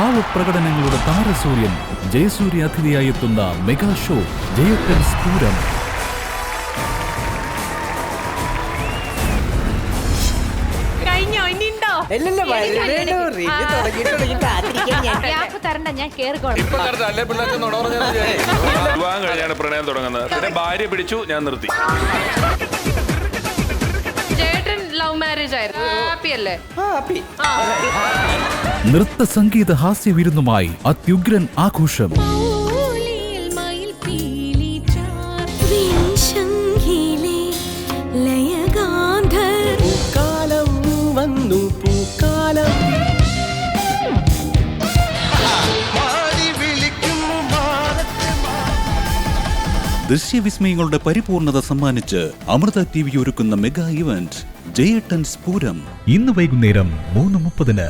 ഭാവപ്രകടനങ്ങളുടെ താരസൂര്യൻ ജയസൂര്യ അതിഥിയായി എത്തുന്ന mega show ജയട്ടൻ സ്ഫൂരം. വിവാഹം കഴിഞ്ഞാണ് പ്രണയം തുടങ്ങുന്നത്. പിന്നെ ഭാര്യ പിടിച്ചു ഞാൻ നിർത്തി. ഹാപ്പി അല്ലേ നൃത്ത സംഗീത ഹാസ്യ വിരുന്നുമായി അത്യുഗ്രൻ ആഘോഷം. ദൃശ്യവിസ്മയങ്ങളുടെ പരിപൂർണത സമ്മാനിച്ച് അമൃത ടി വി ഒരുക്കുന്ന മെഗാ ഇവന്റ് ജയട്ടൻസ് പൂരം. ഇന്ന് വൈകുന്നേരം മൂന്ന് മുപ്പതിന്